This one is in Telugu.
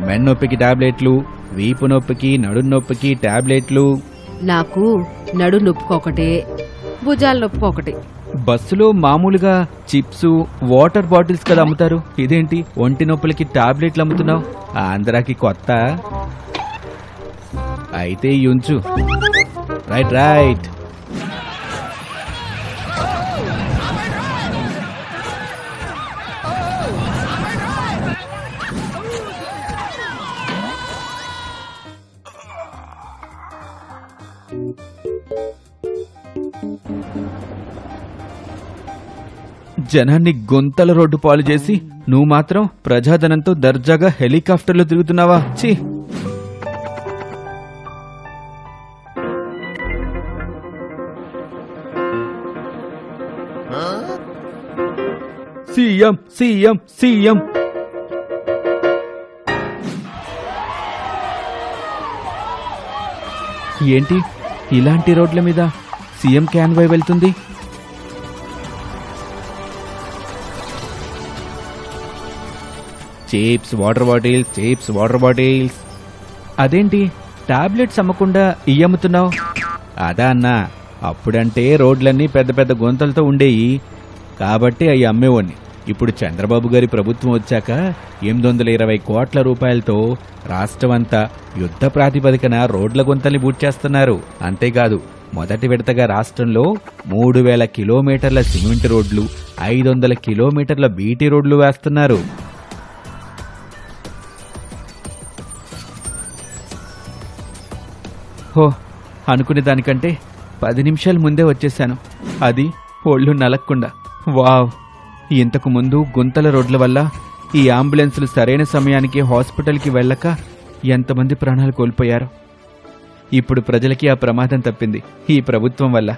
మెన్నొప్పికి టాబ్లెట్లు వీపు నొప్పికి నడు నొప్పికి టాబ్లెట్లు. నాకు నడు నొప్పుకొకటే భుజాల నొప్పుకొకటి బస్సులో మామూలుగా చిప్స్ వాటర్ బాటిల్స్ కదా అమ్ముతారు? ఇదేంటి? ఒంటి నొప్పులకి టాబ్లెట్లు అమ్ముతున్నావు? ఆంధ్రాకి కొత్త. అయితే ఉంచు. Right right. జనాన్ని గొంతల రోడ్డు పాలు చేసి నువ్వు మాత్రం ప్రజాధనంతో దర్జాగా హెలికాప్టర్లో తిరుగుతున్నావా? ఛీ! CM CM CM! ఏంటి? ఇలాంటి రోడ్ల మీద సీఎం క్యాన్వాయ్ వెళ్తుంది? Chips water bottles chips water bottles. అదేంటి? టాబ్లెట్స్ అమ్మకుండా ఇయ్యి అమ్ముతున్నావు? అదా అన్నా. అప్పుడంటే రోడ్లన్నీ పెద్ద పెద్ద గుంతలతో ఉండేవి కాబట్టి అవి అమ్మేవాడిని ఇప్పుడు చంద్రబాబు గారి ప్రభుత్వం వచ్చాక ఎనిమిది వందల ఇరవై కోట్ల రూపాయలతో రాష్ట్రమంతా యుద్ధ ప్రాతిపదికన రోడ్ల గుంతల్ని బూడ్చేస్తున్నారు అంతేకాదు మొదటి విడతగా రాష్ట్రంలో మూడు వేల కిలోమీటర్ల సిమెంట్ రోడ్లు ఐదు వందల కిలోమీటర్ల బీటీ రోడ్లు వేస్తున్నారు. హో అనుకునే దానికంటే పది నిమిషాల ముందే వచ్చేసాను. అది ఒళ్ళు నలక్కుండా. వావ్! ఇంతకు ముందు గుంతల రోడ్ల వల్ల ఈ అంబులెన్సులు సరైన సమయానికి హాస్పిటల్కి వెళ్ళక ఎంతమంది ప్రాణాలు కోల్పోయారు? ఇప్పుడు ప్రజలకి ఆ ప్రమాదం తప్పింది ఈ ప్రభుత్వం వల్ల.